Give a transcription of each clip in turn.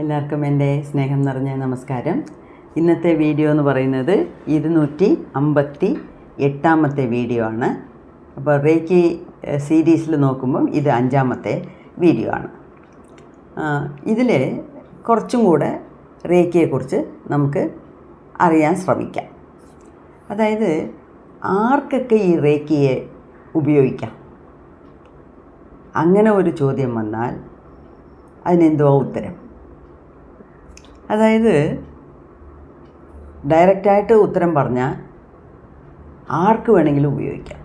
എല്ലാവർക്കും എന്റെ സ്നേഹം നിറഞ്ഞ നമസ്കാരം. ഇന്നത്തെ വീഡിയോ എന്ന് പറയുന്നത് ഇരുന്നൂറ്റി അമ്പത്തി എട്ടാമത്തെ വീഡിയോ ആണ്. അപ്പോൾ റേക്കി സീരീസിൽ നോക്കുമ്പം ഇത് അഞ്ചാമത്തെ വീഡിയോ ആണ്. ഇതിൽ കുറച്ചും കൂടെ റേക്കിയെക്കുറിച്ച് നമുക്ക് അറിയാൻ ശ്രമിക്കാം. അതായത് ആർക്കൊക്കെ ഈ റേക്കിയെ ഉപയോഗിക്കാം? അങ്ങനെ ഒരു ചോദ്യം വന്നാൽ അതിനെന്തുവാ ഉത്തരം? അതായത് ഡയറക്റ്റായിട്ട് ഉത്തരം പറഞ്ഞാൽ ആർക്ക് വേണമെങ്കിലും ഉപയോഗിക്കാം.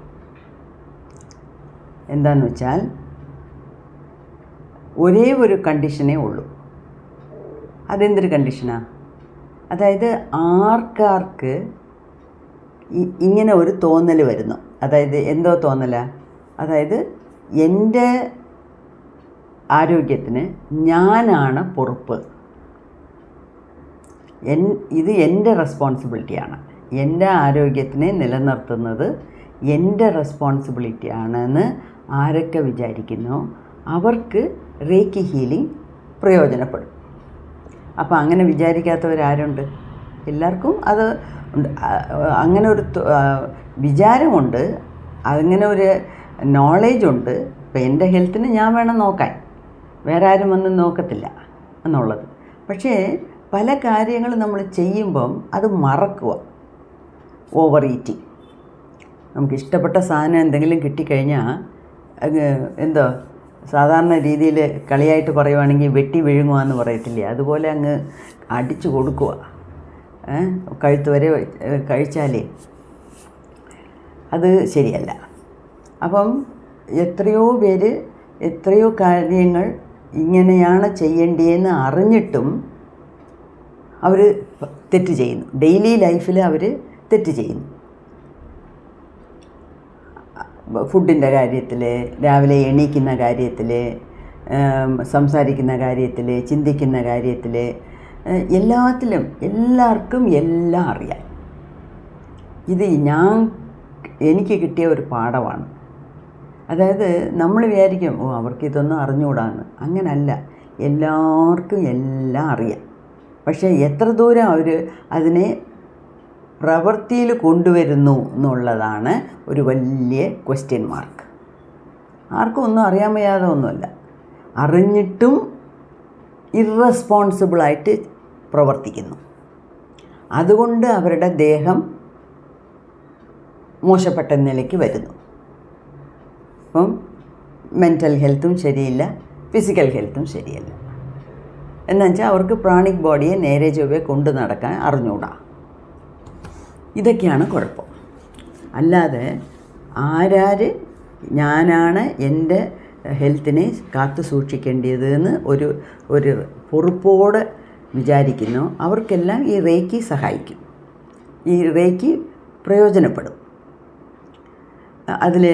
എന്താന്ന് വെച്ചാൽ ഒരേ ഒരു കണ്ടീഷനേ ഉള്ളൂ. അതെന്തൊരു കണ്ടീഷനാണ് അതായത് ആർക്കാർക്ക് ഇങ്ങനെ ഒരു തോന്നൽ വരുന്നു. അതായത് എന്തോ തോന്നല? അതായത് എന്റെ ആരോഗ്യത്തിന് ഞാനാണ് പൊറുപ്പ്. എൻ ഇത് എന്റെ റെസ്പോൺസിബിലിറ്റിയാണ് എന്റെ ആരോഗ്യത്തിനെ നിലനിർത്തുന്നത് എന്റെ റെസ്പോൺസിബിലിറ്റിയാണെന്ന് ആരൊക്കെ വിചാരിക്കുന്നു? അവർക്ക് റേക്കി ഹീലിംഗ് പ്രയോജനപ്പെടും. അപ്പോൾ അങ്ങനെ വിചാരിക്കാത്തവരാരുണ്ട്? എല്ലാവർക്കും അത് അങ്ങനെ ഒരു വിചാരമുണ്ട്. അങ്ങനെ ഒരു നോളേജ് ഉണ്ട്. ഇപ്പം എന്റെ ഹെൽത്തിന് ഞാൻ വേണം നോക്കാൻ. വേറെ ആരും ഒന്നും നോക്കത്തില്ല എന്നുള്ളത്. പക്ഷേ പല കാര്യങ്ങൾ നമ്മൾ ചെയ്യുമ്പം അത് മറക്കുക. ഓവർ ഈറ്റിംഗ് നമുക്ക് ഇഷ്ടപ്പെട്ട സാധനം എന്തെങ്കിലും കിട്ടിക്കഴിഞ്ഞാൽ എന്തോ സാധാരണ രീതിയിൽ കളിയായിട്ട് പറയുവാണെങ്കിൽ വെട്ടി വിഴുങ്ങുക പറയത്തില്ലേ? അതുപോലെ അങ്ങ് അടിച്ചു കൊടുക്കുക? കഴുത്ത് വരെ കഴിച്ചാലേ അത് ശരിയല്ല. അപ്പം എത്രയോ പേര് എത്രയോ കാര്യങ്ങൾ ഇങ്ങനെയാണ് ചെയ്യേണ്ടതെന്ന് അറിഞ്ഞിട്ടും അവർ തെറ്റ് ചെയ്യുന്നു. ഡെയിലി ലൈഫിൽ അവർ തെറ്റ് ചെയ്യുന്നു. ഫുഡിന്റെ കാര്യത്തിൽ രാവിലെ എണീക്കുന്ന കാര്യത്തിൽ സംസാരിക്കുന്ന കാര്യത്തിൽ ചിന്തിക്കുന്ന കാര്യത്തിൽ എല്ലാത്തിലും എല്ലാവർക്കും എല്ലാം അറിയാം. ഇത് ഞാൻ എനിക്ക് കിട്ടിയ ഒരു പാഠമാണ്. അതായത് നമ്മൾ വിചാരിക്കും ഓ അവർക്ക് ഇതൊന്നും അറിഞ്ഞുകൂടാന്ന് അങ്ങനല്ല. എല്ലാവർക്കും എല്ലാം അറിയാം. പക്ഷേ എത്ര ദൂരം അവർ അതിനെ പ്രവൃത്തിയിൽ കൊണ്ടുവരുന്നു എന്നുള്ളതാണ് ഒരു വലിയ ക്വസ്റ്റ്യൻ മാർക്ക് ആർക്കും ഒന്നും അറിയാൻ വയ്യാതെ ഒന്നുമല്ല. അറിഞ്ഞിട്ടും ഇറസ്പോൺസിബിളായിട്ട് പ്രവർത്തിക്കുന്നു. അതുകൊണ്ട് അവരുടെ ദേഹം മോശപ്പെട്ട നിലയ്ക്ക് വരുന്നു. അപ്പം മെന്റൽ ഹെൽത്തും ശരിയില്ല ഫിസിക്കൽ ഹെൽത്തും ശരിയല്ല. എന്നുവെച്ചാൽ അവർക്ക് പ്രാണിക് ബോഡിയെ നേരെ ചൊവ്വെ കൊണ്ടു നടക്കാൻ അറിഞ്ഞൂടാ. ഇതൊക്കെയാണ് കുഴപ്പം. അല്ലാതെ ആരാര് ഞാനാണ് എന്റെ ഹെൽത്തിനെ കാത്തു സൂക്ഷിക്കേണ്ടത് എന്ന് ഒരു ഒരു പൊറുപ്പോടെ വിചാരിക്കുന്നു അവർക്കെല്ലാം ഈ റേക്കി സഹായിക്കും. ഈ റേക്കി പ്രയോജനപ്പെടും. അതിൽ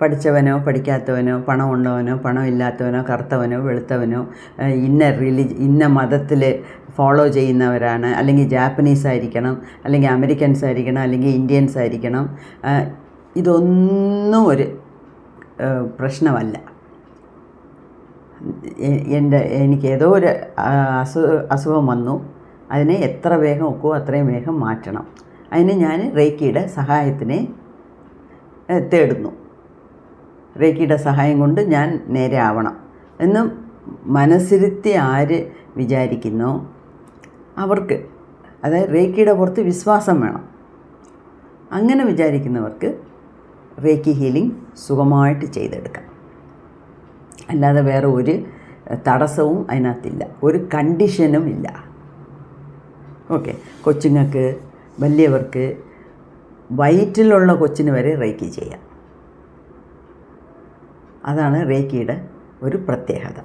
പഠിച്ചവനോ പഠിക്കാത്തവനോ പണമുള്ളവനോ പണമില്ലാത്തവനോ കറുത്തവനോ വെളുത്തവനോ ഇന്ന റിലിജ് ഇന്ന മതത്തിൽ ഫോളോ ചെയ്യുന്നവരാണ്. അല്ലെങ്കിൽ ജാപ്പനീസ് ആയിരിക്കണം അല്ലെങ്കിൽ അമേരിക്കൻസ് ആയിരിക്കണം അല്ലെങ്കിൽ ഇന്ത്യൻസ് ആയിരിക്കണം. ഇതൊന്നും ഒരു പ്രശ്നമല്ല. എന്റെ എനിക്ക് ഏതോ ഒരു അസു അസുഖം വന്നു. അതിനെ എത്ര വേഗം ഒക്കുമോ അത്രയും വേഗം മാറ്റണം. അതിന് ഞാൻ റേക്കിയുടെ സഹായത്തിനെ തേടുന്നു. റേക്കിയുടെ സഹായം കൊണ്ട് ഞാൻ നേരെ ആവണം എന്ന് മനസ്സിരുത്തി ആര് വിചാരിക്കുന്നോ? അവർക്ക് അതായത് റേക്കിയുടെ പുറത്ത് വിശ്വാസം വേണം. അങ്ങനെ വിചാരിക്കുന്നവർക്ക് റേക്കി ഹീലിംഗ് സുഖമായിട്ട് ചെയ്തെടുക്കാം. അല്ലാതെ വേറെ ഒരു തടസ്സവും അതിനകത്തില്ല. ഒരു കണ്ടീഷനും ഇല്ല. ഓക്കെ. കൊച്ചുങ്ങൾക്ക് വലിയവർക്ക് വയറ്റിലുള്ള കൊച്ചിന് വരെ റേക്കി ചെയ്യാം. അതാണ് റേക്കിയുടെ ഒരു പ്രത്യേകത.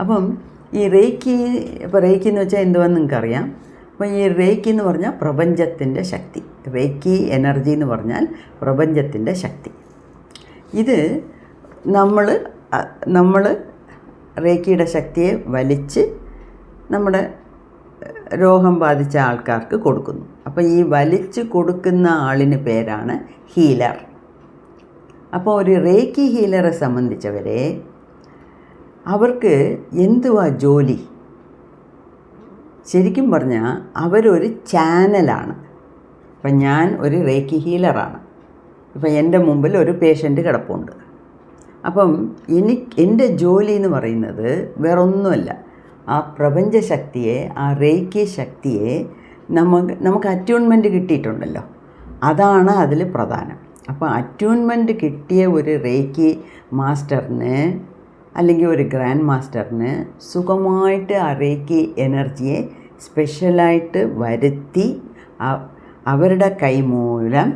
അപ്പം ഈ റേക്കി ഇപ്പോൾ റേക്കി എന്ന് വെച്ചാൽ എന്തുവാന്ന് നിങ്ങൾക്കറിയാം? അപ്പോൾ ഈ റേക്കി എന്ന് പറഞ്ഞാൽ പ്രപഞ്ചത്തിന്റെ ശക്തി. റേക്കി എനർജി എന്ന് പറഞ്ഞാൽ പ്രപഞ്ചത്തിന്റെ ശക്തി. ഇത് നമ്മൾ നമ്മൾ റേക്കിയുടെ ശക്തിയെ വലിച്ച് നമ്മുടെ രോഗം ബാധിച്ച ആൾക്കാർക്ക് കൊടുക്കുന്നു. അപ്പോൾ ഈ വലിച്ച് കൊടുക്കുന്ന ആളിന് പേരാണ് ഹീലർ. അപ്പോൾ ഒരു റേക്കി ഹീലറെ സംബന്ധിച്ചവരെ അവർക്ക് എന്തുവാ ജോലി? ശരിക്കും പറഞ്ഞാൽ അവരൊരു ചാനലാണ്. ഇപ്പം ഞാൻ ഒരു റേക്കി ഹീലറാണ്. ഇപ്പം എന്റെ മുമ്പിൽ ഒരു പേഷ്യന്റ് കിടപ്പുണ്ട്. അപ്പം എനിക്ക് എന്റെ ജോലി എന്ന് പറയുന്നത് വേറൊന്നുമല്ല. ആ പ്രപഞ്ച ശക്തിയെ ആ റേക്കി ശക്തിയെ നമുക്ക് നമുക്ക് അറ്റ്യൂൺമെന്റ് കിട്ടിയിട്ടുണ്ടല്ലോ. അതാണ് അതിൽ പ്രധാനം. അപ്പോൾ അറ്റ്യൂൺമെന്റ് കിട്ടിയ ഒരു റേക്കി മാസ്റ്ററിന് അല്ലെങ്കിൽ ഒരു ഗ്രാൻഡ് മാസ്റ്ററിന് സുഖമായിട്ട് ആ റേക്കി എനർജിയെ സ്പെഷ്യലായിട്ട് വരുത്തി അവരുടെ കൈ മൂലം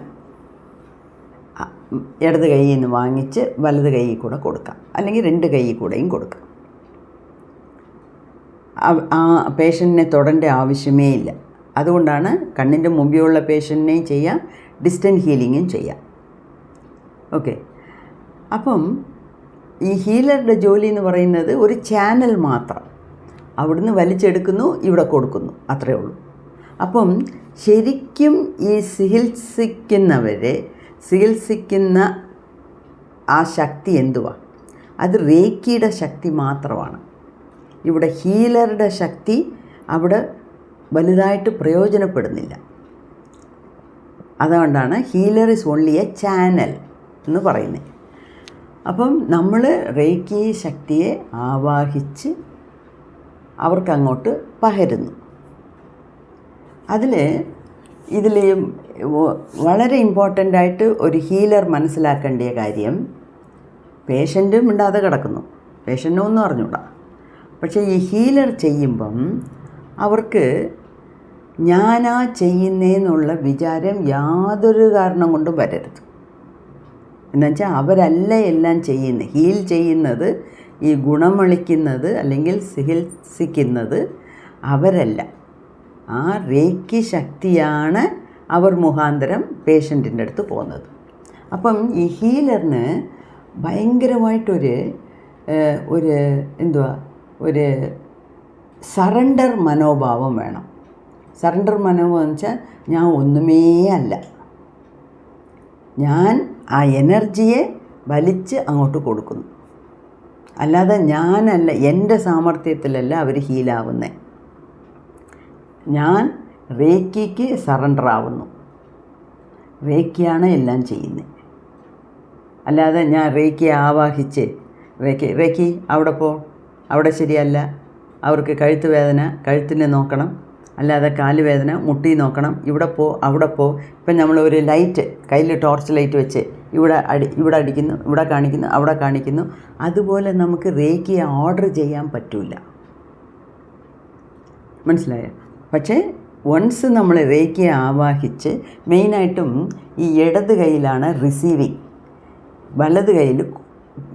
ഇടത് കൈയിൽ നിന്ന് വാങ്ങിച്ച് വലത് കൈയിൽ കൂടെ കൊടുക്കാം. അല്ലെങ്കിൽ രണ്ട് കൈയിൽ കൂടെയും കൊടുക്കാം. ആ പേഷ്യന്റിനെ തൊടേണ്ട ആവശ്യമേ ഇല്ല. അതുകൊണ്ടാണ് കണ്ണിന്റെ മുമ്പിലുള്ള പേഷ്യന്റിനെയും ചെയ്യാം ഡിസ്റ്റന്റ് ഹീലിങ്ങും ചെയ്യാം. ഓക്കെ. അപ്പം ഈ ഹീലറുടെ ജോലി എന്ന് പറയുന്നത് ഒരു ചാനൽ മാത്രം. അവിടുന്ന് വലിച്ചെടുക്കുന്നു ഇവിടെ കൊടുക്കുന്നു. അത്രയേ ഉള്ളൂ. അപ്പം ശരിക്കും ഈ ചികിത്സിക്കുന്നവരെ ചികിത്സിക്കുന്ന ആ ശക്തി എന്തുവാ? അത് റേക്കിയുടെ ശക്തി മാത്രമാണ്. ഇവിടെ ഹീലറുടെ ശക്തി അവിടെ വലുതായിട്ട് പ്രയോജനപ്പെടുന്നില്ല. അതുകൊണ്ടാണ് healer is only a channel. എന്ന് പറയുന്നത് അപ്പം നമ്മൾ റേക്കി ശക്തിയെ ആവാഹിച്ച് അവർക്കങ്ങോട്ട് പകരുന്നു. അതിൽ ഇതിൽ വളരെ ഇമ്പോർട്ടന്റ് ആയിട്ട് ഒരു ഹീലർ മനസ്സിലാക്കേണ്ട കാര്യം പേഷ്യന്റ് മിണ്ടാതെ കിടക്കുന്നു. പേഷ്യന്റിനൊന്നും അറിഞ്ഞൂടാ. പക്ഷേ ഈ ഹീലർ ചെയ്യുമ്പം അവർക്ക് ഞാനാ ചെയ്യുന്നേന്നുള്ള വിചാരം യാതൊരു കാരണം കൊണ്ടും വരരുത്. എന്നുവെച്ചാൽ അവരല്ല എല്ലാം ചെയ്യുന്നത് ഹീൽ ചെയ്യുന്നത് ഈ ഗുണമളിക്കുന്നത് അല്ലെങ്കിൽ ചികിത്സിക്കുന്നത് അവരല്ല. ആ റേക്കി ശക്തിയാണ് അവർ മുഖാന്തരം പേഷ്യന്റിന്റെ അടുത്ത് പോകുന്നത്. അപ്പം ഈ ഹീലറിന് ഭയങ്കരമായിട്ടൊരു ഒരു എന്തുവാ ഒരു സറണ്ടർ മനോഭാവം വേണം. സറണ്ടർ മനോഭാവം എന്ന് വെച്ചാൽ ഞാൻ ഒന്നുമേ അല്ല. ഞാൻ ആ എനർജിയെ വലിച്ച് അങ്ങോട്ട് കൊടുക്കുന്നു. അല്ലാതെ ഞാനല്ല എന്റെ സാമർഥ്യത്തിലല്ല അവർ ഹീലാവുന്നത് ഞാൻ റേക്കിക്ക് സറണ്ടർ ആവുന്നു. റേക്കിയാണ് എല്ലാം ചെയ്യുന്നത് അല്ലാതെ ഞാൻ റേക്കി ആവാഹിച്ച് റേക്കി റേക്കി അവിടെ പോ. അവിടെ ശരിയല്ല. അവർക്ക് കഴുത്ത് വേദന കഴുത്തിന് നോക്കണം. അല്ലാതെ കാൽ വേദന മുട്ടി നോക്കണം. ഇവിടെ പോ അവിടെ പോ. ഇപ്പം നമ്മൾ ഒരു ലൈറ്റ് കയ്യിൽ ടോർച്ച് ലൈറ്റ് വെച്ച് ഇവിടെ അടി ഇവിടെ അടിക്കുന്നു ഇവിടെ കാണിക്കുന്നു അവിടെ കാണിക്കുന്നു. അതുപോലെ നമുക്ക് റേക്കി ഓർഡർ ചെയ്യാൻ പറ്റില്ല മനസ്സിലായോ? പക്ഷേ വൺസ് നമ്മൾ റേക്കിയെ ആവാഹിച്ച് മെയിനായിട്ടും ഈ ഇടത് കൈയിലാണ് റിസീവിങ് വലത് കയ്യിൽ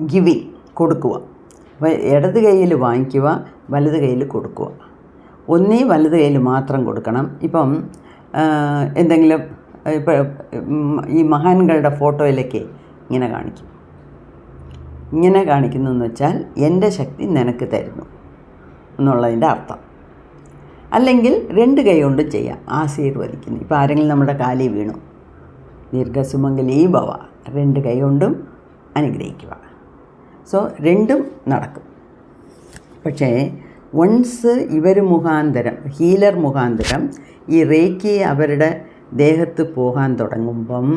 ഗിവിങ് കൊടുക്കുക. ഇടത് കയ്യിൽ വാങ്ങിക്കുക വലത് കയ്യിൽ കൊടുക്കുക. ഒന്നേ വലത് കയ്യിൽ മാത്രം കൊടുക്കണം. ഇപ്പം എന്തെങ്കിലും ഈ മഹാന്കളുടെ ഫോട്ടോയിലേക്ക് ഇങ്ങനെ കാണിക്കും. ഇങ്ങനെ കാണിക്കുന്നതെന്ന് വെച്ചാൽ എന്റെ ശക്തി നിനക്ക് തരുന്നു എന്നുള്ളതിന്റെ അർത്ഥം. അല്ലെങ്കിൽ രണ്ട് കൈ കൊണ്ടും ചെയ്യാം ആശീർവദിക്കുന്നു. ഇപ്പോൾ ആരെങ്കിലും നമ്മുടെ കാലിൽ വീണു ദീർഘസുമംഗലീ ഭവ രണ്ട് കൈ കൊണ്ടും അനുഗ്രഹിക്കുക. സോ രണ്ടും നടക്കും. പക്ഷേ വൺസ് ഇവർ മുഖാന്തരം ഹീലർ മുഖാന്തരം ഈ റേക്കി അവരുടെ ദേഹത്ത് പോകാൻ തുടങ്ങുമ്പം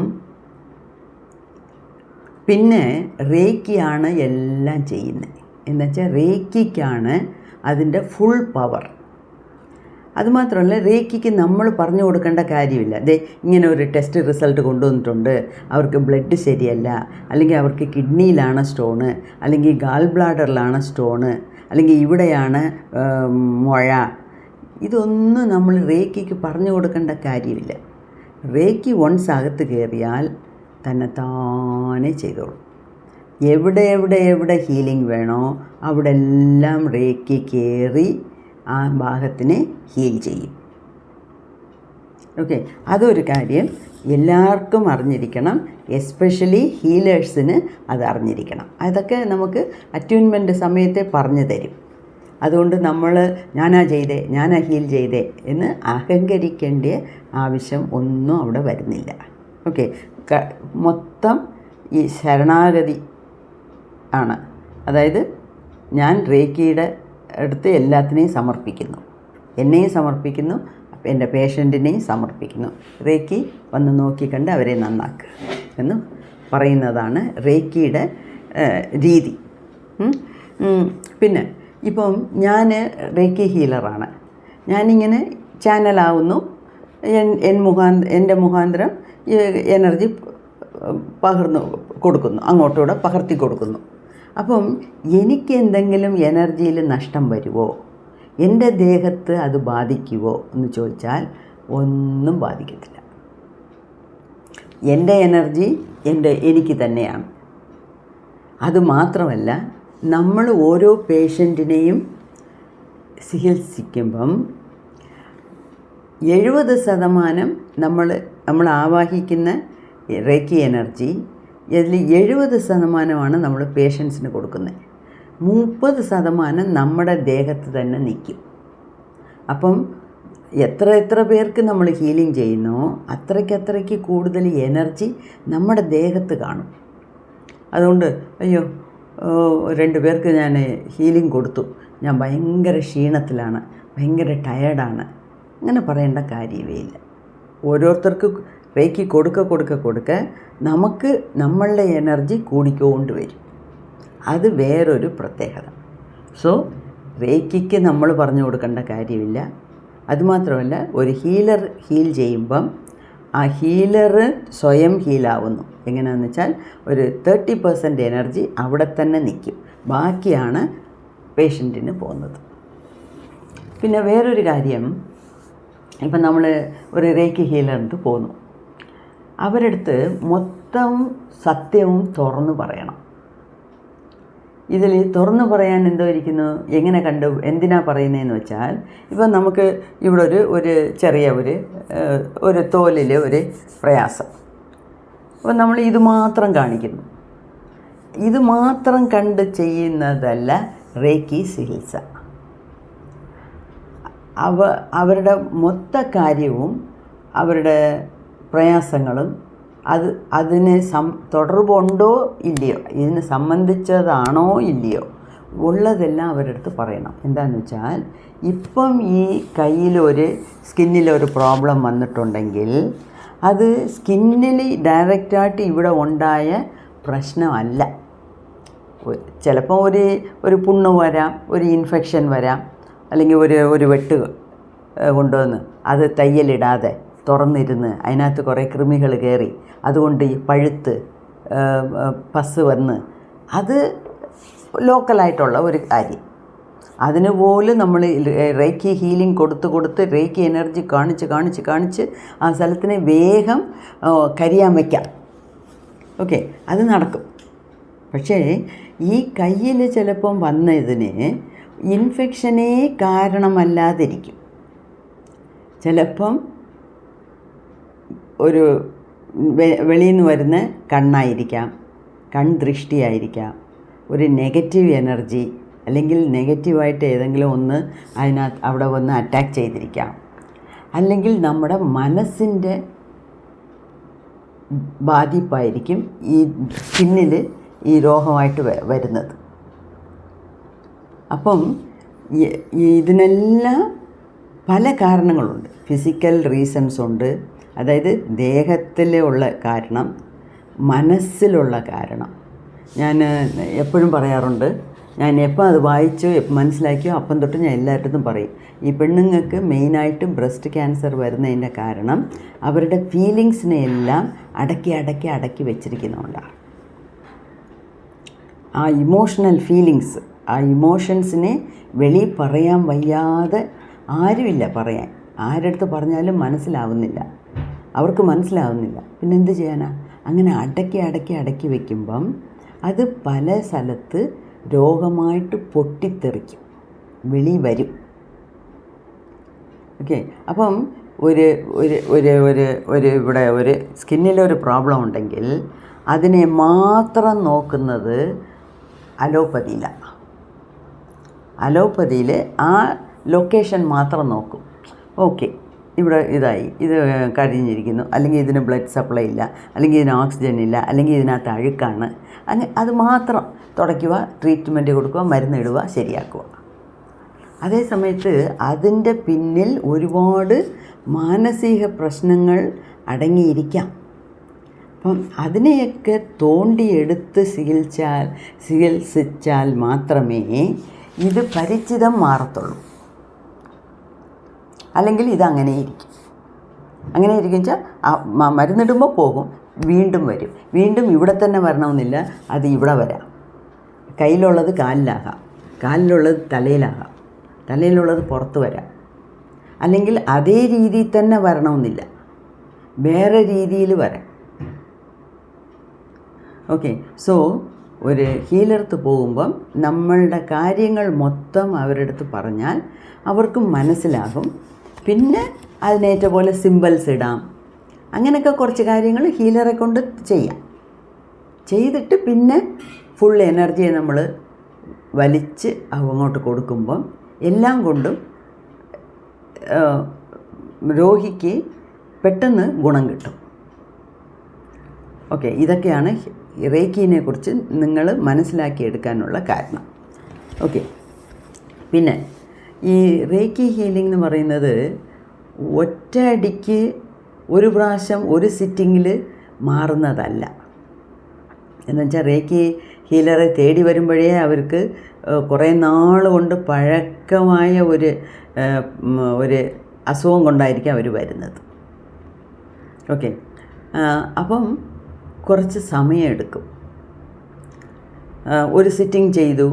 പിന്നെ റേക്കിയാണ് എല്ലാം ചെയ്യുന്നത്. എന്നുവെച്ചാൽ റേക്കിക്കാണ് അതിന്റെ ഫുൾ പവർ അതുമാത്രമല്ല റേക്കിക്ക് നമ്മൾ പറഞ്ഞു കൊടുക്കേണ്ട കാര്യമില്ല. ദേ ഇങ്ങനെ ഒരു ടെസ്റ്റ് റിസൾട്ട് കൊണ്ടുവന്നിട്ടുണ്ട്. അവർക്ക് ബ്ലഡ് ശരിയല്ല. അല്ലെങ്കിൽ അവർക്ക് കിഡ്നിയിലാണ് സ്റ്റോണ് അല്ലെങ്കിൽ ഗാൾ ബ്ലാഡറിലാണ് സ്റ്റോണ് അല്ലെങ്കിൽ ഇവിടെയാണ് മുഴ. ഇതൊന്നും നമ്മൾ റേക്കിക്ക് പറഞ്ഞു കൊടുക്കേണ്ട കാര്യമില്ല. റേക്കി വൺസ് അകത്ത് കയറിയാൽ തന്നെ താനെ ചെയ്തോളും. എവിടെ എവിടെ എവിടെ ഹീലിംഗ് വേണോ അവിടെ എല്ലാം റേക്കി കയറി ആ ഭാഗത്തിനെ ഹീൽ ചെയ്യും. ഓക്കെ അതൊരു കാര്യം എല്ലാവർക്കും അറിഞ്ഞിരിക്കണം എസ്പെഷ്യലി ഹീലേഴ്സിന് അത് അറിഞ്ഞിരിക്കണം. അതൊക്കെ നമുക്ക് അറ്റ്യൂൺമെന്റ് സമയത്തെ പറഞ്ഞു തരും. അതുകൊണ്ട് നമ്മൾ ഞാനാ ചെയ്തേ ഞാനാ ഹീൽ ചെയ്തേ എന്ന് അഹങ്കരിക്കേണ്ട ആവശ്യം ഒന്നും അവിടെ വരുന്നില്ല. ഓക്കെ മൊത്തം ഈ ശരണാഗതി ആണ്. അതായത് ഞാൻ റേക്കിയുടെ അടുത്ത് എല്ലാത്തിനെയും സമർപ്പിക്കുന്നു. എന്നെയും സമർപ്പിക്കുന്നു എന്റെ പേഷ്യന്റിനെയും സമർപ്പിക്കുന്നു. റേക്കി വന്ന് നോക്കിക്കണ്ട് അവരെ നന്നാക്കുക എന്ന് പറയുന്നതാണ് റേക്കിയുടെ രീതി. പിന്നെ ഇപ്പം ഞാൻ റേക്കി ഹീലറാണ്. ഞാനിങ്ങനെ ചാനലാവുന്നു. എൻ എൻ മുഖാന്ത എന്റെ മുഖാന്തരം എനർജി പകർന്നു കൊടുക്കുന്നു. അങ്ങോട്ടൂടെ പകർത്തി കൊടുക്കുന്നു. അപ്പം എനിക്ക് എന്തെങ്കിലും എനർജിയിൽ നഷ്ടം വരുമോ എന്റെ ദേഹത്ത് അത് ബാധിക്കുമോ എന്ന് ചോദിച്ചാൽ ഒന്നും ബാധിക്കത്തില്ല. എന്റെ എനർജി എന്റെ എനിക്ക് തന്നെയാണ്. അത് മാത്രമല്ല നമ്മൾ ഓരോ പേഷ്യന്റിനെയും ചികിത്സിക്കുമ്പം എഴുപത് ശതമാനം നമ്മൾ നമ്മൾ ആവാഹിക്കുന്ന റേക്കി എനർജി ഇതിൽ എഴുപത് ശതമാനമാണ് നമ്മൾ പേഷ്യൻസിന് കൊടുക്കുന്നത്. മുപ്പത് ശതമാനം നമ്മുടെ ദേഹത്ത് തന്നെ നിൽക്കും. അപ്പം എത്ര എത്ര പേർക്ക് നമ്മൾ ഹീലിംഗ് ചെയ്യുന്നോ അത്രയ്ക്ക് അത്രയ്ക്ക് കൂടുതൽ എനർജി നമ്മുടെ ദേഹത്ത് കാണും. അതുകൊണ്ട് അയ്യോ രണ്ട് പേർക്ക് ഞാൻ ഹീലിംഗ് കൊടുത്തു. ഞാൻ ഭയങ്കര ക്ഷീണത്തിലാണ് ഭയങ്കര ടയേർഡാണ്. അങ്ങനെ പറയേണ്ട കാര്യമേ ഇല്ല. ഓരോരുത്തർക്ക് റേക്കി കൊടുക്ക കൊടുക്ക കൊടുക്ക നമുക്ക് നമ്മളുടെ എനർജി കൂടിക്കൊണ്ട് വരും. അത് വേറൊരു പ്രത്യേകത. സോ റേക്കിക്ക് നമ്മൾ പറഞ്ഞു കൊടുക്കേണ്ട കാര്യമില്ല. അതുമാത്രമല്ല ഒരു ഹീലർ ഹീൽ ചെയ്യുമ്പം ആ ഹീലർ സ്വയം ഹീലാവുന്നു എങ്ങനെയാണെന്ന് വെച്ചാൽ ഒരു തേർട്ടി പെർസെന്റ് എനർജി അവിടെ തന്നെ നിൽക്കും ബാക്കിയാണ് പേഷ്യന്റിന് പോകുന്നത്. പിന്നെ വേറൊരു കാര്യം ഇപ്പം നമ്മൾ ഒരു റേക്ക് ഹീലറിന്റെ പോന്നു. അവരടുത്ത് മൊത്തം സത്യവും തുറന്നു പറയണം. ഇതിൽ തുറന്നു പറയാൻ എന്തോ ഇരിക്കുന്നു എങ്ങനെ കണ്ടു എന്തിനാ പറയുന്നതെന്ന് വെച്ചാൽ ഇപ്പം നമുക്ക് ഇവിടെ ഒരു ഒരു ചെറിയ ഒരു ഒരു തോലിൽ ഒരു പ്രയാസം. അപ്പം നമ്മൾ ഇത് മാത്രം കാണിക്കുന്നു. ഇത് മാത്രം കണ്ട് ചെയ്യുന്നതല്ല റേക്കി ചികിത്സ. അവ അവരുടെ മൊത്ത കാര്യവും അവരുടെ പ്രയാസങ്ങളും അത് അതിന് സം തുടർബുണ്ടോ ഇല്ലയോ? ഇതിന് സംബന്ധിച്ചതാണോ ഇല്ലയോ? ഉള്ളതെല്ലാം അവരുടെ അടുത്ത് പറയണം. എന്താണെന്ന് വെച്ചാൽ ഇപ്പം ഈ കയ്യിലൊരു സ്കിന്നിലൊരു പ്രോബ്ലം വന്നിട്ടുണ്ടെങ്കിൽ അത് സ്കിന്നിൽ ഡയറക്റ്റായിട്ട് ഇവിടെ ഉണ്ടായ പ്രശ്നമല്ല. ചിലപ്പോൾ ഒരു ഒരു പുണ്ണ് വരാം ഒരു ഇൻഫെക്ഷൻ വരാം അല്ലെങ്കിൽ ഒരു ഒരു വെട്ട് കൊണ്ടുവന്ന് അത് തയ്യലിടാതെ തുറന്നിരുന്ന് അതിനകത്ത് കുറേ കൃമികൾ കയറി അതുകൊണ്ട് ഈ പഴുത്ത് പസ് വന്ന് അത് ലോക്കലായിട്ടുള്ള ഒരു കാര്യം. അതിന് പോലും നമ്മൾ റേക്കി ഹീലിംഗ് കൊടുത്ത് കൊടുത്ത് റേക്കി എനർജി കാണിച്ച് കാണിച്ച് കാണിച്ച് ആ സ്ഥലത്തിനെ വേഗം കരിയാൻ വയ്ക്കാം ഓക്കെ അത് നടക്കും. പക്ഷേ ഈ കയ്യിൽ ചിലപ്പം വന്ന വന്നതിന് ഇൻഫെക്ഷനേ കാരണമല്ലാതിരിക്കും. ചിലപ്പം ഒരു വെളിയിൽ നിന്ന് വരുന്ന കണ്ണായിരിക്കാം. കൺദൃഷ്ടിയായിരിക്കാം. ഒരു നെഗറ്റീവ് എനർജി അല്ലെങ്കിൽ നെഗറ്റീവായിട്ട് ഏതെങ്കിലും ഒന്ന് അതിനകത്ത് അവിടെ വന്ന് അറ്റാക്ക് ചെയ്തിരിക്കാം. അല്ലെങ്കിൽ നമ്മുടെ മനസ്സിന്റെ ബാധിപ്പായിരിക്കും ഈ സ്കിന്നിൽ ഈ രോഗമായിട്ട് വരുന്നത്. അപ്പം ഇതിനെല്ലാം പല കാരണങ്ങളുണ്ട്. ഫിസിക്കൽ റീസൺസ് ഉണ്ട് അതായത് ദേഹത്തിലുള്ള കാരണം മനസ്സിലുള്ള കാരണം. ഞാൻ എപ്പോഴും പറയാറുണ്ട് ഞാൻ എപ്പോൾ അത് വായിച്ചോ മനസ്സിലാക്കിയോ അപ്പം തൊട്ട് ഞാൻ എല്ലാവരുടെ പറയും. ഈ പെണ്ണുങ്ങൾക്ക് മെയിനായിട്ടും ബ്രസ്റ്റ് ക്യാൻസർ വരുന്നതിന്റെ കാരണം അവരുടെ ഫീലിങ്സിനെ എല്ലാം അടക്കി അടക്കി അടക്കി വെച്ചിരിക്കുന്നതുകൊണ്ടാണ്. ആ ഇമോഷണൽ ഫീലിങ്സ് ആ ഇമോഷൻസിനെ വെളി പറയാൻ വയ്യാതെ ആരുമില്ല പറയാൻ. ആരുടെ അടുത്ത് പറഞ്ഞാലും മനസ്സിലാവുന്നില്ല. അവർക്ക് മനസ്സിലാവുന്നില്ല. പിന്നെ എന്ത് ചെയ്യാനാ? അങ്ങനെ അടക്കി അടക്കി അടക്കി വയ്ക്കുമ്പം അത് പല സ്ഥലത്ത് രോഗമായിട്ട് പൊട്ടിത്തെറിക്കും. വെളി വരും. ഓക്കെ? അപ്പം ഒരു ഒരു ഒരു ഒരു ഒരു ഇവിടെ ഒരു സ്കിന്നിലൊരു പ്രോബ്ലം ഉണ്ടെങ്കിൽ അതിനെ മാത്രം നോക്കുന്നത് അലോപ്പതിയിലാണ് അലോപ്പതിയിൽ ആ ലൊക്കേഷൻ മാത്രം നോക്കും. ഓക്കെ? ഇവിടെ ഇതായി. ഇത് കഴിഞ്ഞിരിക്കുന്നു അല്ലെങ്കിൽ ഇതിന് ബ്ലഡ് സപ്ലൈ ഇല്ല. അല്ലെങ്കിൽ ഇതിന് ഓക്സിജൻ ഇല്ല. അല്ലെങ്കിൽ ഇതിനകത്ത് അഴുക്കാണ്. അങ്ങനെ അത് മാത്രം തുടയ്ക്കുക ട്രീറ്റ്മെന്റ് കൊടുക്കുക മരുന്ന് ഇടുക ശരിയാക്കുക. അതേ സമയത്ത് അതിന്റെ പിന്നിൽ ഒരുപാട് മാനസിക പ്രശ്നങ്ങൾ അടങ്ങിയിരിക്കാം. അപ്പം അതിനെയൊക്കെ തോണ്ടിയെടുത്ത് ചികിത്സാൽ ചികിത്സിച്ചാൽ മാത്രമേ ഇത് പരിചിതം മാറത്തുള്ളൂ. അല്ലെങ്കിൽ ഇതങ്ങനെ ഇരിക്കും. അങ്ങനെ ഇരിക്കും വെച്ചാൽ മരുന്നിടുമ്പോൾ പോകും വീണ്ടും വരും. വീണ്ടും ഇവിടെ തന്നെ വരണമെന്നില്ല അത് ഇവിടെ വരാം. കയ്യിലുള്ളത് കാലിലാകാം. കാലിലുള്ളത് തലയിലാകാം. തലയിലുള്ളത് പുറത്ത് വരാം. അല്ലെങ്കിൽ അതേ രീതിയിൽ തന്നെ വരണമെന്നില്ല. വേറെ രീതിയിൽ വരാം. ഓക്കെ. സോ ഒരു ഹീലർത്ത് പോകുമ്പം നമ്മളുടെ കാര്യങ്ങൾ മൊത്തം അവരുടെ അടുത്ത് പറഞ്ഞാൽ അവർക്കും മനസ്സിലാകും. പിന്നെ അതിനേറ്റ പോലെ സിമ്പിൾസ് ഇടാം. അങ്ങനെയൊക്കെ കുറച്ച് കാര്യങ്ങൾ ഹീലറെ കൊണ്ട് ചെയ്യാം. ചെയ്തിട്ട് പിന്നെ ഫുൾ എനർജിയെ നമ്മൾ വലിച്ച് അങ്ങോട്ട് കൊടുക്കുമ്പം എല്ലാം കൊണ്ടും രോഹിക്ക് പെട്ടെന്ന് ഗുണം കിട്ടും. ഓക്കെ ഇതൊക്കെയാണ് റേക്കീനെ കുറിച്ച് നിങ്ങൾ മനസ്സിലാക്കിയെടുക്കാനുള്ള കാരണം. ഓക്കെ പിന്നെ ഈ റേക്കി ഹീലിംഗ് എന്ന് പറയുന്നത് ഒറ്റയടിക്ക് ഒരു പ്രാവശ്യം ഒരു സിറ്റിങ്ങിൽ മാറുന്നതല്ല. എന്നുവെച്ചാൽ റേക്കി ഹീലറെ തേടി വരുമ്പോഴേ അവർക്ക് കുറേ നാൾ കൊണ്ട് പഴക്കമായ ഒരു ഒരു അസുഖം കൊണ്ടായിരിക്കും അവർ വരുന്നത്. ഓക്കെ അപ്പം കുറച്ച് സമയമെടുക്കും ഒരു സിറ്റിംഗ് ചെയ്തു.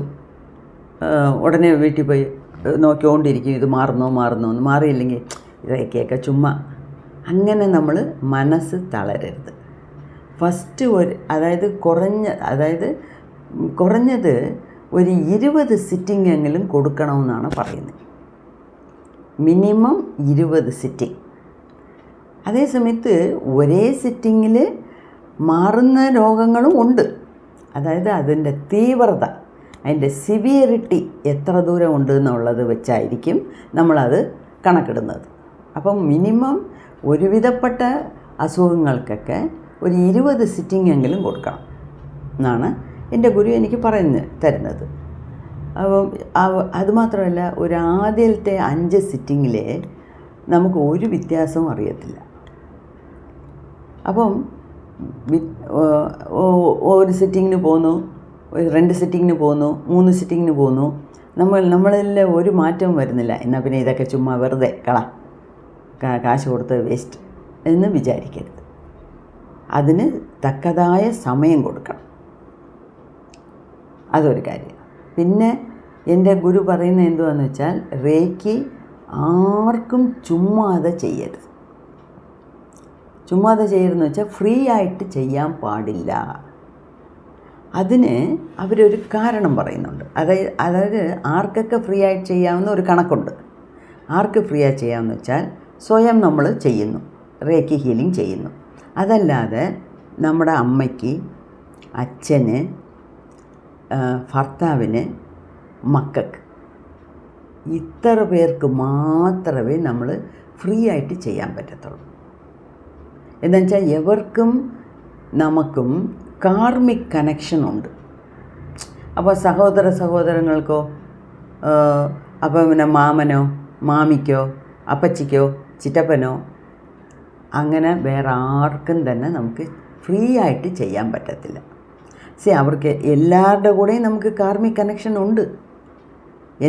ഉടനെ വീട്ടിൽ പോയി നോക്കിക്കൊണ്ടിരിക്കും ഇത് മാറുന്നോ മാറുന്നോ എന്ന് മാറിയില്ലെങ്കിൽ ഇതൊക്കെയൊക്കെ ചുമ്മാ. അങ്ങനെ നമ്മൾ മനസ്സ് തളരരുത്. ഫസ്റ്റ് ഒരു അതായത് കുറഞ്ഞ അതായത് കുറഞ്ഞത് ഒരു ഇരുപത് സിറ്റിംഗ് എങ്കിലും കൊടുക്കണമെന്നാണ് പറയുന്നത്. മിനിമം ഇരുപത് സിറ്റിംഗ് അതേ സമയത്ത് ഒരേ സിറ്റിങ്ങിൽ മാറുന്ന രോഗങ്ങളും ഉണ്ട്. അതായത് അതിന്റെ തീവ്രത. അതിന്റെ സിവിയറിറ്റി എത്ര ദൂരം ഉണ്ട് എന്നുള്ളത് വെച്ചായിരിക്കും നമ്മളത് കണക്കിടുന്നത്. അപ്പം മിനിമം ഒരുവിധപ്പെട്ട അസുഖങ്ങൾക്കൊക്കെ ഒരു ഇരുപത് സിറ്റിംഗ് എങ്കിലും കൊടുക്കണം എന്നാണ് എന്റെ ഗുരു എനിക്ക് പറയുന്നത് തരുന്നത്. അപ്പം അതുമാത്രമല്ല ഒരു ആദ്യത്തെ അഞ്ച് സിറ്റിങ്ങിലെ നമുക്ക് ഒരു വ്യത്യാസവും അറിയത്തില്ല. അപ്പം ഒരു സിറ്റിങ്ങിന് പോന്നു രണ്ട് സിറ്റിങ്ങിന് പോകുന്നു മൂന്ന് സിറ്റിങ്ങിന് പോകുന്നു നമ്മൾ നമ്മളിൽ ഒരു മാറ്റവും വരുന്നില്ല. എന്നാൽ പിന്നെ ഇതൊക്കെ ചുമ്മാ വെറുതെ കള. കാശ് കൊടുത്ത് വേസ്റ്റ് എന്ന് വിചാരിക്കരുത്. അതിന് തക്കതായ സമയം കൊടുക്കണം. അതൊരു കാര്യം. പിന്നെ എന്റെ ഗുരു പറയുന്നത് എന്തുവാന്ന് വെച്ചാൽ റേക്ക് ആർക്കും ചുമ്മാതെ ചെയ്യരുത്. ചുമ്മാതെ ചെയ്യരുതെന്ന് വെച്ചാൽ ഫ്രീ ആയിട്ട് ചെയ്യാൻ പാടില്ല. അതിന് അവരൊരു കാരണം പറയുന്നുണ്ട്. അതായത് അതായത് ആർക്കൊക്കെ ഫ്രീ ആയിട്ട് ചെയ്യാവുന്ന ഒരു കണക്കുണ്ട്. ആർക്ക് ഫ്രീ ആയി ചെയ്യാമെന്ന് വെച്ചാൽ സ്വയം നമ്മൾ ചെയ്യുന്നു. റേക്കി ഹീലിംഗ് ചെയ്യുന്നു. അതല്ലാതെ നമ്മുടെ അമ്മയ്ക്ക് അച്ഛന് ഭർത്താവിന് മക്കൾക്ക് ഇത്ര പേർക്ക് മാത്രമേ നമ്മൾ ഫ്രീ ആയിട്ട് ചെയ്യാൻ പറ്റത്തുള്ളൂ. എന്നുവെച്ചാൽ എവർക്കും നമുക്കും കാർമിക് കണക്ഷനുണ്ട് അപ്പോൾ സഹോദര സഹോദരങ്ങൾക്കോ അപ്പം പിന്നെ മാമനോ മാമിക്കോ അപ്പച്ചിക്കോ ചിറ്റപ്പനോ അങ്ങനെ വേറെ ആർക്കും തന്നെ നമുക്ക് ഫ്രീ ആയിട്ട് ചെയ്യാൻ പറ്റത്തില്ല. സി അവർക്ക് എല്ലാവരുടെ കൂടെയും നമുക്ക് കാർമിക് കണക്ഷൻ ഉണ്ട്.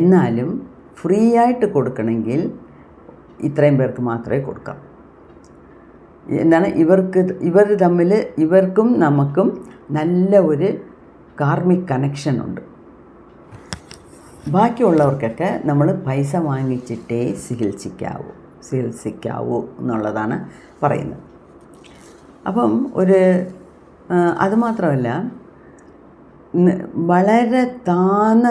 എന്നാലും ഫ്രീ ആയിട്ട് കൊടുക്കണമെങ്കിൽ ഇത്രയും പേർക്ക് മാത്രമേ കൊടുക്കാം. എന്താണ്? ഇവർക്ക് ഇവർ തമ്മിൽ ഇവർക്കും നമുക്കും നല്ല ഒരു കാർമിക് കണക്ഷൻ ഉണ്ട്. ബാക്കിയുള്ളവർക്കൊക്കെ നമ്മൾ പൈസ വാങ്ങിച്ചിട്ടേ ചികിത്സിക്കാവൂ ചികിത്സിക്കാവൂ എന്നുള്ളതാണ് പറയുന്നത്. അപ്പം ഒരു അതുമാത്രമല്ല വളരെ താന്ന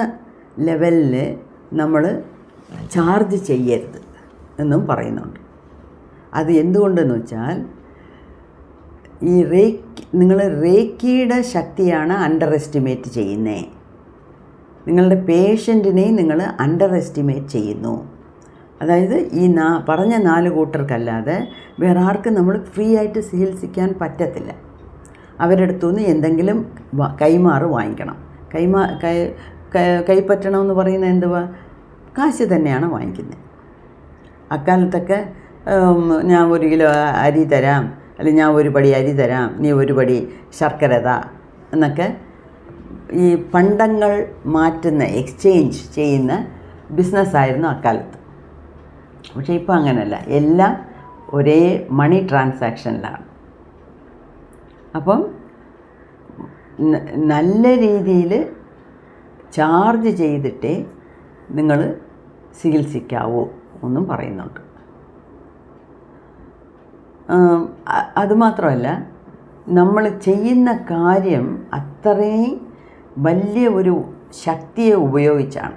ലെവലിൽ നമ്മൾ ചാർജ് ചെയ്യരുത് എന്നും പറയുന്നുണ്ട്. അത് എന്തുകൊണ്ടെന്ന് വെച്ചാൽ ഈ റേക്കി നിങ്ങൾ റേക്കിയുടെ ശക്തിയാണ് അണ്ടർ എസ്റ്റിമേറ്റ് ചെയ്യുന്നത് നിങ്ങളുടെ പേഷ്യന്റിനെ നിങ്ങൾ അണ്ടർ എസ്റ്റിമേറ്റ് ചെയ്യുന്നു. അതായത് ഈ നാ പറഞ്ഞ നാല് കൂട്ടർക്കല്ലാതെ വേറെ ആർക്കും നമ്മൾ ഫ്രീ ആയിട്ട് ചികിത്സിക്കാൻ പറ്റത്തില്ല. അവരുടെ അടുത്തുനിന്ന് എന്തെങ്കിലും കൈമാറ് വാങ്ങിക്കണം. കൈമാ കൈ കൈപ്പറ്റണമെന്ന് പറയുന്നത് എന്തുവാ? കാശ് തന്നെയാണ് വാങ്ങിക്കുന്നത് അക്കാലത്തൊക്കെ ഞാൻ ഒരു കിലോ അരി തരാം അല്ലെങ്കിൽ ഞാൻ ഒരു പടി അരി തരാം നീ ഒരു പടി ശർക്കര താ എന്നൊക്കെ ഈ പണ്ടങ്ങൾ മാറ്റുന്ന എക്സ്ചേഞ്ച് ചെയ്യുന്ന ബിസിനസ്സായിരുന്നു അക്കാലത്ത് പക്ഷേ ഇപ്പോൾ അങ്ങനെയല്ല എല്ലാം ഒരേ മണി ട്രാൻസാക്ഷനിലാണ് അപ്പം നല്ല രീതിയിൽ ചാർജ് ചെയ്തിട്ടേ നിങ്ങൾ ചികിത്സിക്കാവൂ ഒന്നും പറയുന്നുണ്ട്. അതുമാത്രമല്ല നമ്മൾ ചെയ്യുന്ന കാര്യം അത്രയും വലിയ ഒരു ശക്തിയെ ഉപയോഗിച്ചാണ്.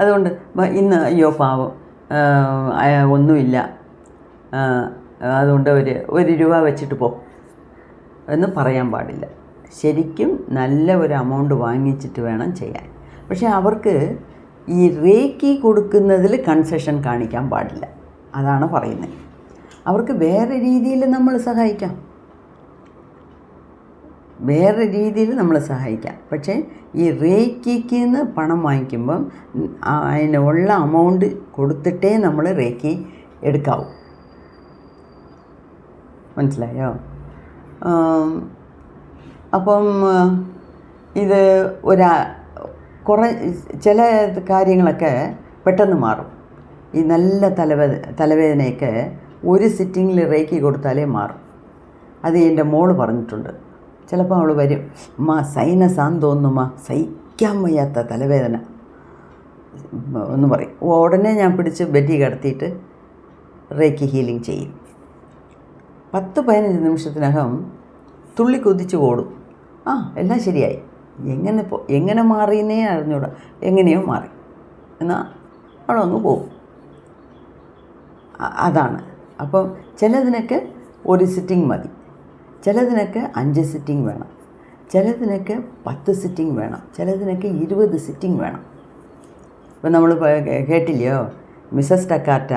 അതുകൊണ്ട് ഇന്ന് അയ്യോ പാവം ഒന്നുമില്ല. അതുകൊണ്ട് ഒരു ഒരു രൂപ വെച്ചിട്ട് പോ എന്ന് പറയാൻ പാടില്ല. ശരിക്കും നല്ല ഒരു എമൗണ്ട് വാങ്ങിച്ചിട്ട് വേണം ചെയ്യാൻ. പക്ഷേ അവർക്ക് ഈ റേക്കി കൊടുക്കുന്നതിൽ കൺസെഷൻ കാണിക്കാൻ പാടില്ല. അതാണ് പറയുന്നത്. അവർക്ക് വേറെ രീതിയിൽ നമ്മൾ സഹായിക്കാം. വേറെ രീതിയിൽ നമ്മൾ സഹായിക്കാം. പക്ഷേ ഈ റേക്കിക്ക് നിന്ന് പണം വാങ്ങിക്കുമ്പം അതിനുള്ള അമൗണ്ട് കൊടുത്തിട്ടേ നമ്മൾ റേക്കി എടുക്കാവൂ. മനസ്സിലായോ? അപ്പം ഇത് ഒരു കുറേ ചില കാര്യങ്ങളൊക്കെ പെട്ടെന്ന് മാറും. ഈ നല്ല തലവേ തലവേദനയൊക്കെ ഒരു സിറ്റിങ്ങിൽ റേക്കി കൊടുത്താലേ മാറും. അത് എന്റെ മോൾ പറഞ്ഞിട്ടുണ്ട്. ചിലപ്പോൾ അവൾ വരും മാ സൈനസാന്ന് മാ സഹിക്കാൻ വയ്യാത്ത തലവേദന. ഒന്ന് പറയും. ഉടനെ ഞാൻ പിടിച്ച് ബെറ്റി കിടത്തിയിട്ട് റേക്കി ഹീലിംഗ് ചെയ്യും. പത്ത് പതിനഞ്ച് നിമിഷത്തിനകം തുള്ളി കുതിച്ച് ഓടും. ആ എല്ലാം ശരിയായി. എങ്ങനെ എങ്ങനെ മാറിയെന്നേ അറിഞ്ഞൂടാ. എങ്ങനെയോ മാറി. എന്നാൽ അവളൊന്ന് പോകും അതാണ്. അപ്പം ചിലതിനൊക്കെ ഒരു സിറ്റിംഗ് മതി. ചിലതിനൊക്കെ അഞ്ച് സിറ്റിംഗ് വേണം. ചിലതിനൊക്കെ പത്ത് സിറ്റിംഗ് വേണം. ചിലതിനൊക്കെ ഇരുപത് സിറ്റിംഗ് വേണം. ഇപ്പം നമ്മൾ കേട്ടില്ലയോ? മിസസ് ടക്കാറ്റ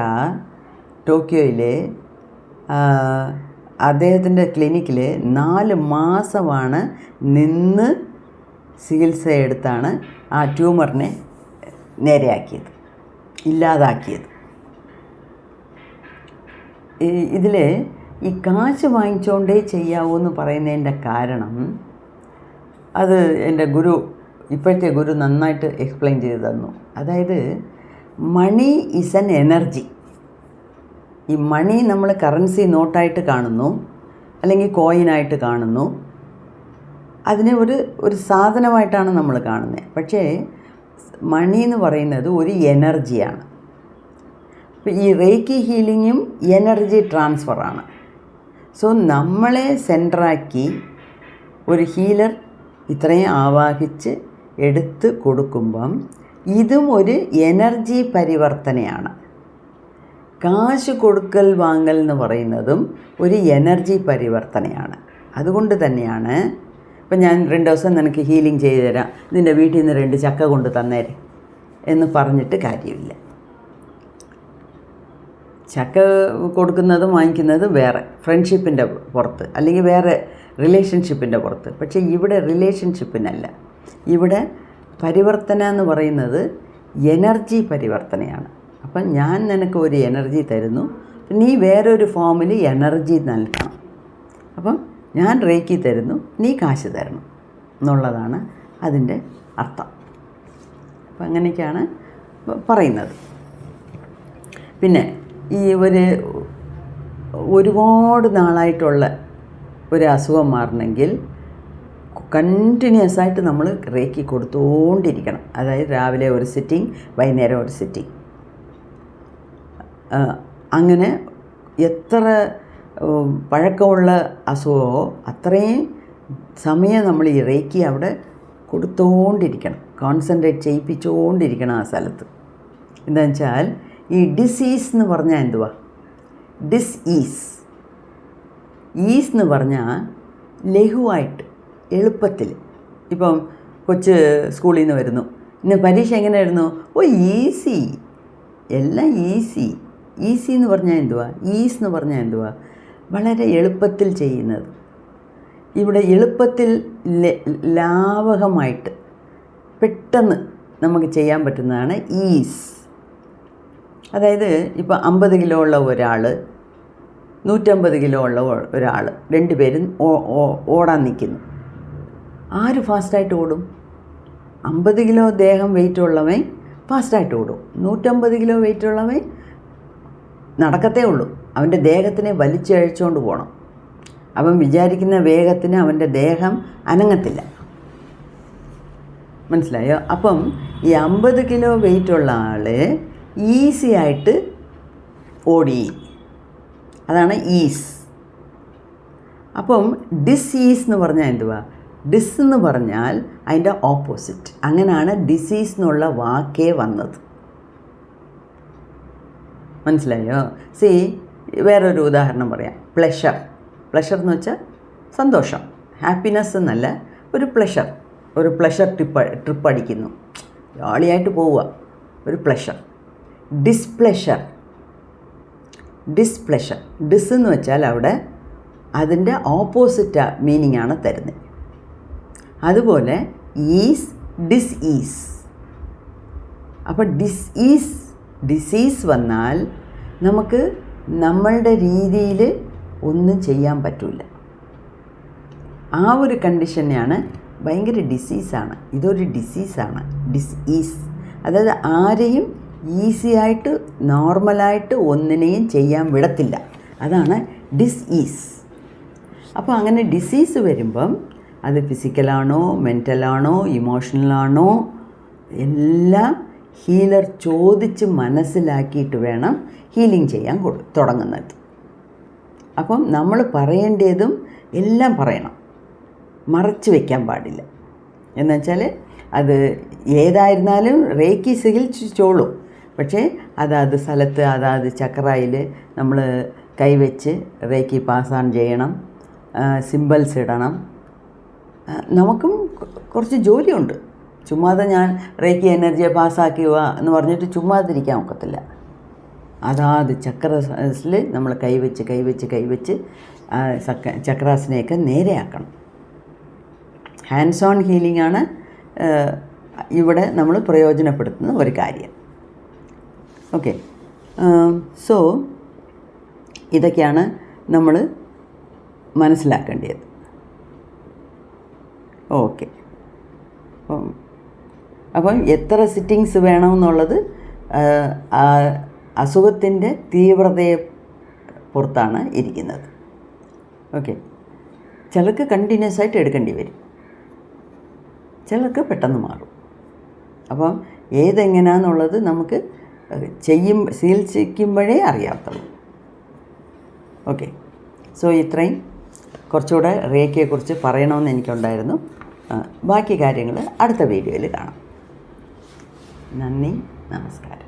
ടോക്കിയോയിലെ അദ്ദേഹത്തിന്റെ ക്ലിനിക്കിൽ നാല് മാസമാണ് നിന്ന് ചികിത്സയെടുത്താണ് ആ ട്യൂമറിനെ നേരെയാക്കിയത് ഇല്ലാതാക്കിയത്. ഇതിൽ ഈ കാശ് വാങ്ങിച്ചുകൊണ്ടേ ചെയ്യാവൂ എന്ന് പറയുന്നതിന്റെ കാരണം അത് എന്റെ ഗുരു ഇപ്പോഴത്തെ ഗുരു നന്നായിട്ട് എക്സ്പ്ലെയിൻ ചെയ്തു തന്നു. അതായത് മണി ഈസ് എൻ എനർജി ഈ മണി നമ്മൾ കറൻസി നോട്ടായിട്ട് കാണുന്നു അല്ലെങ്കിൽ കോയിനായിട്ട് കാണുന്നു. അതിനെ ഒരു ഒരു സാധനമായിട്ടാണ് നമ്മൾ കാണുന്നത് പക്ഷേ മണി എന്ന് പറയുന്നത് ഒരു എനർജിയാണ് ഈ റേക്കി ഹീലിങ്ങും എനർജി ട്രാൻസ്ഫറാണ് സോ നമ്മളെ സെന്ററാക്കി ഒരു ഹീലർ ഇത്രയും ആവാഹിച്ച് എടുത്ത് കൊടുക്കുമ്പം ഇതും ഒരു എനർജി പരിവർത്തനയാണ്. കാശ് കൊടുക്കൽ വാങ്ങൽ എന്ന് പറയുന്നതും ഒരു എനർജി പരിവർത്തനയാണ്. അതുകൊണ്ട് തന്നെയാണ് ഇപ്പം ഞാൻ രണ്ട് ദിവസം നിനക്ക് ഹീലിംഗ് ചെയ്തു തരാം. നിന്റെ വീട്ടിൽ നിന്ന് രണ്ട് ചക്ക കൊണ്ട് തന്നേരെ എന്ന് പറഞ്ഞിട്ട് കാര്യമില്ല. ചക്ക കൊടുക്കുന്നതും വാങ്ങിക്കുന്നതും വേറെ ഫ്രണ്ട്ഷിപ്പിന്റെ പുറത്ത് അല്ലെങ്കിൽ വേറെ റിലേഷൻഷിപ്പിന്റെ പുറത്ത്. പക്ഷേ ഇവിടെ റിലേഷൻഷിപ്പിനല്ല ഇവിടെ പരിവർത്തന എന്ന് പറയുന്നത് എനർജി പരിവർത്തനയാണ്. അപ്പം ഞാൻ നിനക്ക് ഒരു എനർജി തരുന്നു നീ വേറൊരു ഫോമിൽ എനർജി നൽകണം. അപ്പം ഞാൻ റേക്കി തരുന്നു നീ കാശ് തരണം എന്നുള്ളതാണ് അതിന്റെ അർത്ഥം. അപ്പം അങ്ങനെയൊക്കെയാണ് പറയുന്നത്. പിന്നെ ഈ ഒരു ഒരുപാട് നാളായിട്ടുള്ള ഒരു അസുഖം മാറണമെങ്കിൽ കണ്ടിന്യൂസ് ആയിട്ട് നമ്മൾ റേക്കി കൊടുത്തുകൊണ്ടിരിക്കണം അതായത് രാവിലെ ഒരു സിറ്റിംഗ് വൈകുന്നേരം ഒരു സിറ്റിംഗ് അങ്ങനെ എത്ര പഴക്കമുള്ള അസുഖമോ അത്രയും സമയം നമ്മൾ ഈ റേക്കി അവിടെ കൊടുത്തുകൊണ്ടിരിക്കണം കോൺസെൻട്രേറ്റ് ചെയ്യിപ്പിച്ചുകൊണ്ടിരിക്കണം ആ സ്ഥലത്ത്. എന്താണെന്ന് വെച്ചാൽ ഈ ഡിസീസ് എന്ന് പറഞ്ഞാൽ എന്തുവാ? ഡിസ് ഈസ് ഈസ് എന്ന് പറഞ്ഞാൽ ലഘുവായിട്ട് എളുപ്പത്തിൽ. ഇപ്പം കൊച്ച് സ്കൂളിൽ നിന്ന് വരുന്നു. ഇന്ന് പരീക്ഷ എങ്ങനെയായിരുന്നു? ഓ ഈസി എല്ലാം ഈസി ഈസി എന്ന് പറഞ്ഞാൽ എന്തുവാ? ഈസ് എന്ന് പറഞ്ഞാൽ എന്തുവാ? വളരെ എളുപ്പത്തിൽ ചെയ്യുന്നത്. ഇവിടെ എളുപ്പത്തിൽ ലാവകമായിട്ട് പെട്ടെന്ന് നമുക്ക് ചെയ്യാൻ പറ്റുന്നതാണ് ഈസ് അതായത് ഇപ്പോൾ അമ്പത് കിലോ ഉള്ള ഒരാൾ നൂറ്റമ്പത് കിലോ ഉള്ള ഒരാൾ രണ്ടുപേരും ഓടാൻ നിൽക്കുന്നു ആര് ഫാസ്റ്റായിട്ട് ഓടും? അമ്പത് കിലോ ദേഹം വെയിറ്റ് ഉള്ളവൻ ഫാസ്റ്റായിട്ട് ഓടും. നൂറ്റമ്പത് കിലോ വെയിറ്റ് ഉള്ളവൻ നടക്കത്തേ ഉള്ളൂ. അവന്റെ ദേഹത്തിനെ വലിച്ചഴിച്ചുകൊണ്ട് പോകണം അവൻ വിചാരിക്കുന്ന വേഗത്തിന് അവന്റെ ദേഹം അനങ്ങത്തില്ല. മനസ്സിലായോ? അപ്പം ഈ അമ്പത് കിലോ വെയിറ്റ് ഉള്ള ആൾ ഈസി ആയിട്ട് ഓടി. അതാണ് ഈസ്. അപ്പം ഡിസീസ് എന്ന് പറഞ്ഞാൽ എന്തുവാ? ഡിസ് എന്ന് പറഞ്ഞാൽ അതിന്റെ ഓപ്പോസിറ്റ് അങ്ങനെയാണ് ഡിസീസ് എന്നുള്ള വാക്കേ വന്നത്. മനസ്സിലായോ? സി വേറൊരു ഉദാഹരണം പറയാം. പ്ലഷർ പ്ലഷർ എന്ന് വെച്ചാൽ സന്തോഷം. ഹാപ്പിനെസ് എന്നല്ല ഒരു പ്ലഷർ ഒരു പ്ലഷർ ട്രിപ്പ് ട്രിപ്പ് അടിക്കുന്നു. ജോളിയായിട്ട് പോവുക. ഒരു പ്ലഷർ ഡിസ്പ്ലഷർ ഡിസ്പ്ലഷർ ഡിസ് എന്ന് വെച്ചാൽ അവിടെ അതിന്റെ ഓപ്പോസിറ്റ് മീനിങ് ആണ് തരുന്നത്. അതുപോലെ ഈസ് ഡിസ് ഈസ് അപ്പോൾ ഡിസ് ഈസ് ഡിസീസ് വന്നാൽ നമുക്ക് നമ്മളുടെ രീതിയിൽ ഒന്നും ചെയ്യാൻ പറ്റില്ല ആ ഒരു കണ്ടീഷനെയാണ് ഭയങ്കര ഡിസീസാണ് ഇതൊരു ഡിസീസാണ് ഡിസ് ഈസ് അതായത് ആരെയും ഈസി ആയിട്ട് നോർമലായിട്ട് ഒന്നിനെയും ചെയ്യാൻ വിടത്തില്ല. അതാണ് ഡിസ് ഈസ് അപ്പോൾ അങ്ങനെ ഡിസീസ് വരുമ്പം അത് ഫിസിക്കലാണോ മെന്റലാണോ ഇമോഷണലാണോ എല്ലാം ഹീലർ ചോദിച്ച് മനസ്സിലാക്കിയിട്ട് വേണം ഹീലിംഗ് ചെയ്യാൻ കൊടു തുടങ്ങുന്നത്. അപ്പം നമ്മൾ പറയേണ്ടതും എല്ലാം പറയണം. മറച്ചു വയ്ക്കാൻ പാടില്ല. എന്നുവെച്ചാൽ അത് ഏതായിരുന്നാലും റേക്കി ചികിത്സിച്ചോളും പക്ഷേ അതാത് സ്ഥലത്ത് അതാത് ചക്രയിൽ നമ്മൾ കൈവച്ച് റേക്കി പാസ് ഓൺ ചെയ്യണം സിമ്പിൾസ് ഇടണം. നമുക്കും കുറച്ച് ജോലിയുണ്ട്. ചുമ്മാതെ ഞാൻ റേക്കി എനർജിയെ പാസ്സാക്കിയുക എന്ന് പറഞ്ഞിട്ട് ചുമ്മാതിരിക്കാൻ ഒക്കത്തില്ല. അതാത് ചക്രസിൽ നമ്മൾ കൈവച്ച് കൈവച്ച് കൈവച്ച് ചക്രാസിനെയൊക്കെ നേരെയാക്കണം. ഹാൻഡ്സ് ഓൺ ഹീലിംഗ് ആണ് ഇവിടെ നമ്മൾ പ്രയോജനപ്പെടുത്തുന്ന ഒരു കാര്യം. ഓക്കെ സോ ഇതൊക്കെയാണ് നമ്മൾ മനസ്സിലാക്കേണ്ടത്. ഓക്കെ അപ്പം എത്ര സിറ്റിങ്സ് വേണമെന്നുള്ളത് അസുഖത്തിന്റെ തീവ്രതയെ പുറത്താണ് ഇരിക്കുന്നത്. ഓക്കെ ചിലർക്ക് കണ്ടിന്യൂസ് ആയിട്ട് എടുക്കേണ്ടി വരും. ചിലർക്ക് പെട്ടെന്ന് മാറും. അപ്പം ഏതെങ്ങനെയാണെന്നുള്ളത് നമുക്ക് ചെയ്യും ചികിത്സിക്കുമ്പോഴേ അറിയാത്തുള്ളൂ. ഓക്കെ. സോ ഇത്രയും. കുറച്ചുകൂടെ റേക്കയെക്കുറിച്ച് പറയണമെന്ന് എനിക്കുണ്ടായിരുന്നു. ബാക്കി കാര്യങ്ങൾ അടുത്ത വീഡിയോയിൽ കാണാം. നന്ദി നമസ്കാരം.